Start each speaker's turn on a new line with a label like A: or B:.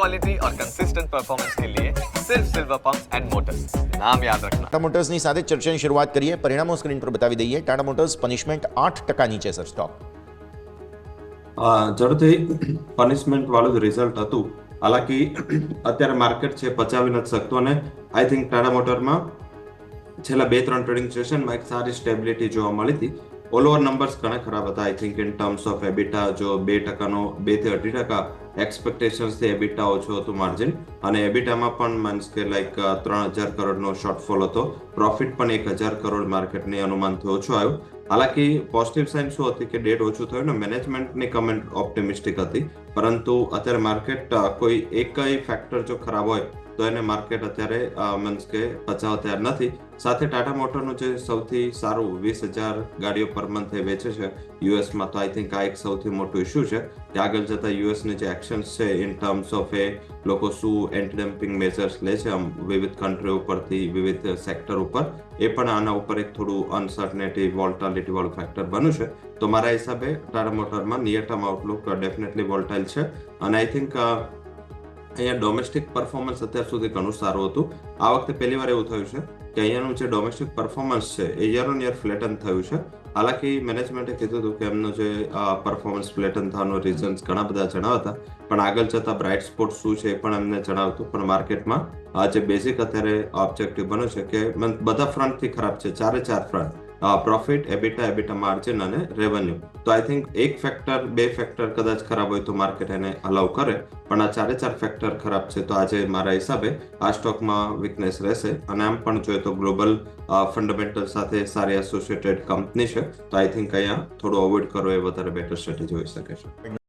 A: Quality और consistent performance के लिए सिर्फ सिल्वर पंप्स एंड मोटर्स नाम याद रखना
B: ટાટા મોટર્સની સાથે ચર્ચાની શરૂઆત કરીએ પરિણામો સ્ક્રીન પર બતાવી દઈએ ટાટા મોટર્સ પનિશમેન્ટ આઠ ટકા નીચે સર સ્ટોક
C: અ, ઝડપથી પનિશમેન્ટ વાળું જ રિઝલ્ટ હતું હાલાકી અત્યારે માર્કેટ છે પચાવી નથી શકતું અને આઈ થિંક ટાટા મોટરમાં છેલ્લા બે ત્રણ ટ્રેડિંગ સેશનમાં એક સારી સ્ટેબિલિટી જોવા મળી હતી ઓલ ઓવર નંબર્સ ઘણા ખરાબ હતા. I think in terms of EBITDA જો બે ટકાનો, બેથી અઢી ટકા એક્સપેક્ટેશન્સથી એબિટા ઓછું હતું માર્જિન અને એબિટામાં પણ મીન્સ કે લાઈક ત્રણ હજાર કરોડનો શોર્ટફોલ હતો. પ્રોફિટ પણ એક હજાર કરોડ માર્કેટની અનુમાનથી ઓછું આવ્યું. હાલાકી પોઝિટિવ સાઇન શું હતી કે ડેટ ઓછું થયું ને મેનેજમેન્ટની કમેન્ટ ઓપ્ટિમિસ્ટિક હતી. પરંતુ અત્યારે માર્કેટ કોઈ એકય ફેક્ટર જો ખરાબ હોય, તો એને માર્કેટ અત્યારે મીન્સ કે પચાવ તૈયાર નથી. સાથે ટાટા મોટરનું જે સૌથી સારું વીસ હજાર ગાડીઓ પર મંથ વેચે છે. યુએસમાં તો આઈ થિંક આ એક સૌથી મોટું ઇસ્યુ છે. કે આગળ જતા યુએસની જે એક્શન્સ છે ઇન ટર્મ્સ ઓફ એ લોકો શું એન્ટી ડમ્પિંગ મેજર્સ લે છે, આમ વિવિધ કન્ટ્રી ઉપરથી વિવિધ સેક્ટર ઉપર, એ પણ આના ઉપર એક થોડું અનસર્ટનિટી વોલ્ટાલિટી વાળું ફેક્ટર બન્યું છે. તો મારા હિસાબે ટાટા મોટરમાં near term outlook definitely volatile છે. અને આઈ થિંક અહીંયા ડોમેસ્ટિક પરફોર્મન્સ અત્યાર સુધી ઘણું સારું હતું. આ વખતે પહેલી વાર એવું થયું છે કે અહીંયાનું જે ડોમેસ્ટિક પરફોર્મન્સ છે એ યર ઓન યર ફ્લેટન થયું છે. હાલાકી મેનેજમેન્ટે કીધું હતું કે એમનું જે પરફોર્મન્સ ફ્લેટન થવાનું રીઝન્સ ઘણા બધા જણાવતા. પણ આગળ જતા બ્રાઇટ સ્પોટ શું છે એ પણ એમને જણાવતું. પણ માર્કેટમાં જે બેઝિક અત્યારે ઓબ્જેક્ટિવ બન્યો છે કે બધા ફ્રન્ટથી ખરાબ છે, ચારે ચાર front profit EBITDA EBITDA margin અને રેવન્યુ તો આઈ થિંક એક ફેક્ટર બે ફેક્ટર કદાચ ખરાબ હોય તો માર્કેટ એને અલાઉ કરે, પણ આ ચારે ચાર ફેક્ટર ખરાબ છે તો આજે મારા હિસાબે આ સ્ટોકમાં વીકનેસ રહેશે. અને આમ પણ જોઈએ તો ગ્લોબલ ફંડામેન્ટલ સાથે સારી એસોસિએટેડ કંપની છે. તો આઈ થિંક અહીંયા થોડું અવોઇડ કરવો એ વધારે બેટર સ્ટ્રેટેજી હોઈ શકે છે.